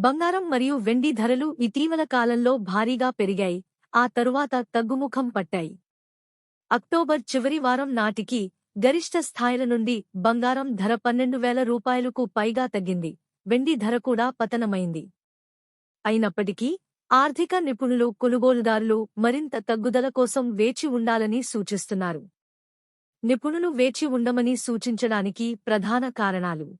బంగారం మరియు వెండి ధరలు ఇటీవల కాలంలో భారీగా పెరిగాయి. ఆ తరువాత తగ్గుముఖం పట్టాయి. అక్టోబర్ చివరి వారం నాటికి గరిష్ట స్థాయిల నుండి బంగారం ధర పన్నెండు వేల రూపాయలకు పైగా తగ్గింది. వెండి ధర కూడా పతనమైంది. అయినప్పటికీ ఆర్థిక నిపుణులు కొనుగోలుదారులు మరింత తగ్గుదల కోసం వేచి ఉండాలని సూచిస్తున్నారు. నిపుణులు వేచి ఉండమని సూచించడానికి ప్రధాన కారణాలు.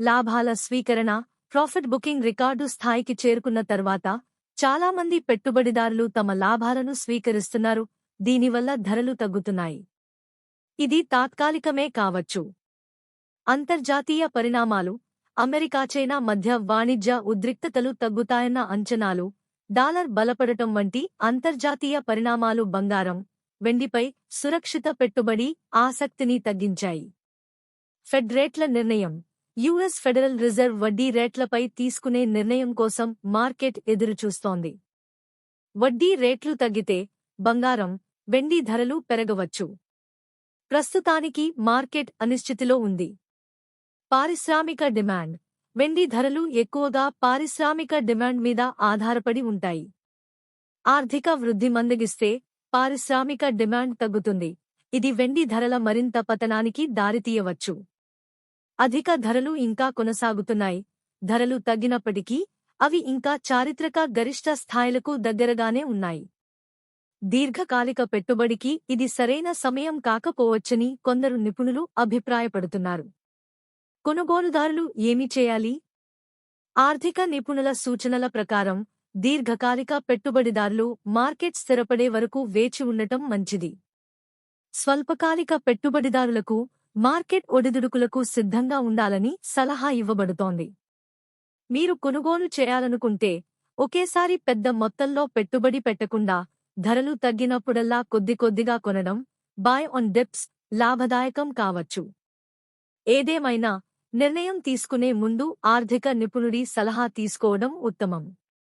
లాభాల స్వీకరణ ప్రాఫిట్ బుకింగ్ రికార్డు స్థాయికి చేరుకున్న తర్వాత చాలామంది పెట్టుబడిదారులు తమ లాభాలను స్వీకరిస్తున్నారు. దీనివల్ల ధరలు తగ్గుతున్నాయి. ఇది తాత్కాలికమే కావచ్చు. అంతర్జాతీయ పరిణామాలు అమెరికా చైనా మధ్య వాణిజ్య ఉద్రిక్తతలు తగ్గుతాయన్న అంచనాలు డాలర్ బలపడటం వంటి అంతర్జాతీయ పరిణామాలు బంగారం వెండిపై సురక్షిత పెట్టుబడి ఆసక్తిని తగ్గించాయి. ఫెడ్ రేట్ల నిర్ణయం యుఎస్ ఫెడరల్ రిజర్వ్ వడ్డీ రేట్లపై తీసుకునే నిర్ణయం కోసం మార్కెట్ ఎదురుచూస్తోంది. వడ్డీ రేట్లు తగ్గితే బంగారం వెండి ధరలు పెరగవచ్చు. ప్రస్తుతానికి మార్కెట్ అనిశ్చితిలో ఉంది. పారిశ్రామిక డిమాండ్ వెండి ధరలు ఎక్కువగా పారిశ్రామిక డిమాండ్ మీద ఆధారపడి ఉంటాయి. ఆర్థిక వృద్ధి మందగిస్తే పారిశ్రామిక డిమాండ్ తగ్గుతుంది. ఇది వెండి ధరల మరింత పతనానికి దారితీయవచ్చు. అధిక ధరలు ఇంకా కొనసాగుతున్నాయి. ధరలు తగ్గినప్పటికీ అవి ఇంకా చారిత్రక గరిష్ట స్థాయిలకు దగ్గరగానే ఉన్నాయి. దీర్ఘకాలిక పెట్టుబడికి ఇది సరైన సమయం కాకపోవచ్చని కొందరు నిపుణులు అభిప్రాయపడుతున్నారు. కొనుగోలుదారులు ఏమి చేయాలి? ఆర్థిక నిపుణుల సూచనల ప్రకారం దీర్ఘకాలిక పెట్టుబడిదారులు మార్కెట్ స్థిరపడే వరకు వేచి ఉండటం మంచిది. స్వల్పకాలిక పెట్టుబడిదారులకు మార్కెట్ ఒడిదుడుకులకు సిద్ధంగా ఉండాలని సలహా ఇవ్వబడుతోంది. మీరు కొనుగోలు చేయాలనుకుంటే ఒకేసారి పెద్ద మొత్తంలో పెట్టుబడి పెట్టకుండా ధరలు తగ్గినప్పుడల్లా కొద్ది కొద్దిగా కొనడం బాయ్ ఆన్ డిప్స్ లాభదాయకం కావచ్చు. ఏదేమైనా నిర్ణయం తీసుకునే ముందు ఆర్థిక నిపుణుడి సలహా తీసుకోవడం ఉత్తమం.